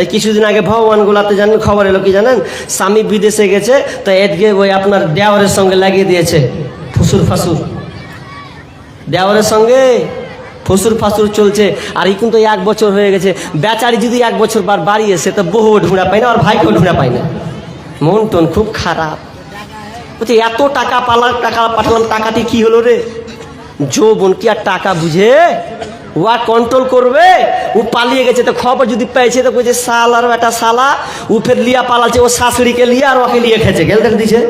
এই কিছুদিন আগে ভগবানগুলাতে জানেন, খবর এলো কি জানেন? স্বামী বিদেশে গেছে, তো এদিকে ওই আপনার দেওয়ারের সঙ্গে লাগিয়ে দিয়েছে, ফুসুর ফাসুর। দেওয়ারের সঙ্গে ফসুর ফাসুর চলছে, আর এই কিন্তু এক বছর হয়ে গেছে। বেচারি যদি এক বছর বার বাড়ি এসে তো বহু ঢুঁড়া পায় না, আর ভাইকেও ঢুঁড়া পায় না। মন টন খুব খারাপ। বলছে, এত টাকা পালার টাকা পাঠালাম, টাকাটি কি হলো রে? যৌবন কি আর টাকা বুঝে? ও আর কন্ট্রোল করবে, ও পালিয়ে গেছে। তো খবর যদি পেয়েছে, তো বলছে সাল আর একটা সালা, ও ফের লিয়া পালাচ্ছে, ও শাশুড়িকে লিয়ে আর ওকে লিয়ে খেয়েছে। গেল দেখে দিছে?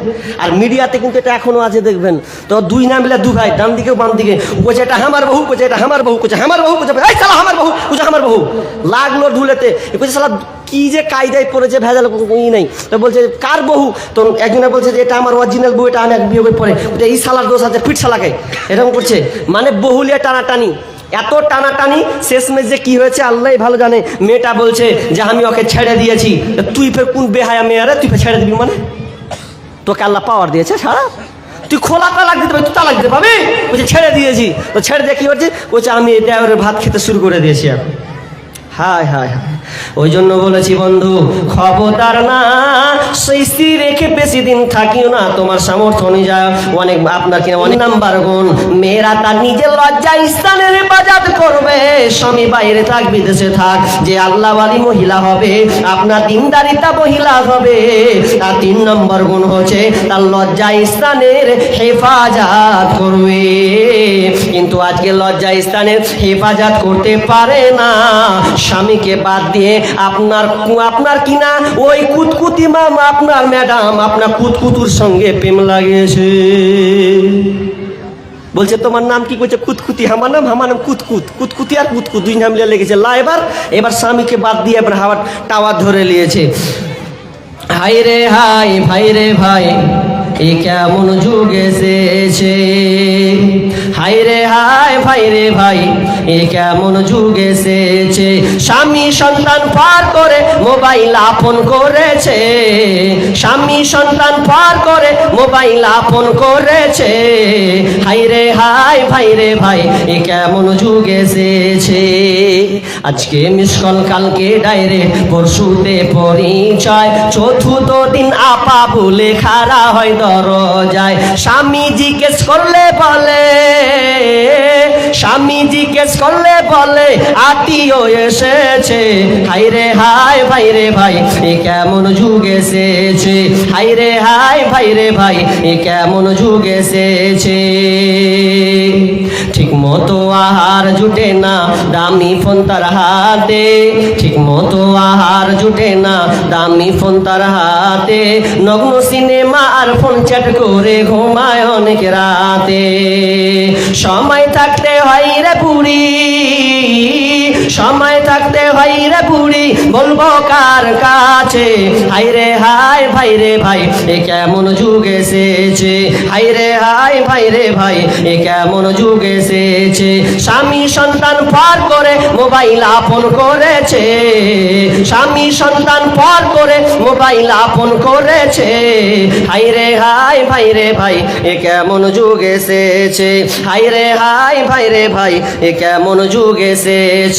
আর মিডিয়াতে কিন্তু এটা এখনও আছে, দেখবেন। তো দুই নাম মিলে দু ভাই, ডান দিকে বাম দিকে। বলছে, এটা আমার বহু বলছে, এটা আমার বহু বলছে, আমার বহু বলছে, এই সালা, আমার বহু বলছে, আমার বহু লাগল ঢুলেতে এ বলছে, সালা, কি যে কায়দায় পড়েছে, ভেজাল ই নেই। তো বলছে, কার বহু তো একজনে বলছে যে, এটা আমার অরিজিনাল বউ, এটা আমি এক বিয়ে পড়ে এই সালার দোষ আছে, পিঠ সালাকে। এরকম করছে। মানে বহুলিয়া টানাটানি। এত টানাটানি, শেষমেশ যে কি হয়েছে, আল্লাহ ভালো জানে। মেয়েটা বলছে যে, আমি ওকে ছেড়ে দিয়েছি। তুই ফের কোন বেহায়া মেয়ারে তুই ফের ছেড়ে দিবি মানে? তোকে আল্লাহ পাওয়ার দিয়েছে, সারা। তুই খোলা তালাক দিতে পারবি, তুই তালাক দিতে পারবি? বলছে, ছেড়ে দিয়েছি। তো ছেড়ে দিয়ে কি হচ্ছে বলছে, আমি ড্রাইভারের ভাত খেতে শুরু করে দিয়েছি এখন। হায় হায় হায়। ওই জন্য বলেছি, বন্ধু, খবরদার না। সেই স্ত্রী রেখে বেশি দিন থাকিও না। তোমার সামর্থ্য অনুযায়ী অনেক আপনার কিনা অনেক নাম্বার গুণ। মেয়েরা তার নিজের লজ্জা স্থানের হেফাজত করবে। স্বামী বাইরে থাক বিদেশে থাক। যে আল্লাহওয়ালি মহিলা হবে, আপনার দিনদারিতা মহিলা হবে। তার তিন নম্বর গুণ হচ্ছে, তার লজ্জা স্থানের হেফাজত করবে। কিন্তু আজকে লজ্জা স্থানের হেফাজত করতে পারে না। স্বামীকে বাদ দিয়ে আপনার আপনার কিনা ওই কুতকুতি মাম আপনার ম্যাডাম আপনার কুতকুতুর সঙ্গে প্রেম লাগিয়েছে। বলছে, তোমার নাম কি? করছে কুতকুতি। আমার নাম আমার নাম কুতকুত। কুতকুতি আর কুতকুত দুই নাম লেগেছে। লা এবার এবার স্বামীকে বাদ দিয়ে এবার হাওয়ার টাওয়ার ধরে নিয়েছে। হাই রে হাই ভাই রে ভাই, এ কেমন যুগ এসেছে? ভাই রে ভাই, এ কেমন যুগ এসেছে? স্বামী সন্তান পার করে মোবাইল আপন করেছে। স্বামী সন্তান পার করে মোবাইল আপন করেছে। হাই রে হাই, ভাই রে ভাই, এ কেমন যুগ এসেছে? আজকে মিসকল কালকে ডাইরেক্ট পরশুতে পরিচয়। চতুর্থ দিন আপা বলে খারা হয় দরজায়। স্বামী জিজ্ঞেস করলে বলে স্বামী জিজ্ঞেস করলে বলে, আত্মীয় এসেছে। হাই রে হাই ভাই রে ভাই এ কেমন যুগ এসেছে। হাই রে হাই ভাই রে ভাই, এ কেমন যুগ এসেছে। ঠিক মতো আহার জুটে না দামি ফোন তার হাতে। ঠিক মতো আহার জুটে না দামি ফোন তার হাতে। নগ্ন সিনেমা আর ফোন চ্যাট করে ঘুমায় অনেক রাতে। সময় থাকতে হয় রে বুড়ি। সময় থাকতে হয় রে বুড়ি, বলব কার কাছে? হাই রে হাই ভাই রে, ভাই, এ কেমন যুগ এসেছে? হাই রে হাই ভাই রে, ভাই, এ কেমন যুগ এসেছে? স্বামী সন্তান পার করে মোবাইল আপন করেছে। স্বামী সন্তান পার করে মোবাইল আপন করেছে। হাই রে হাই ভাই রে, ভাই, এ কেমন যুগ এসেছে? হাই রে হাই ভাই রে, ভাই, এ কেমন যুগ এসেছে?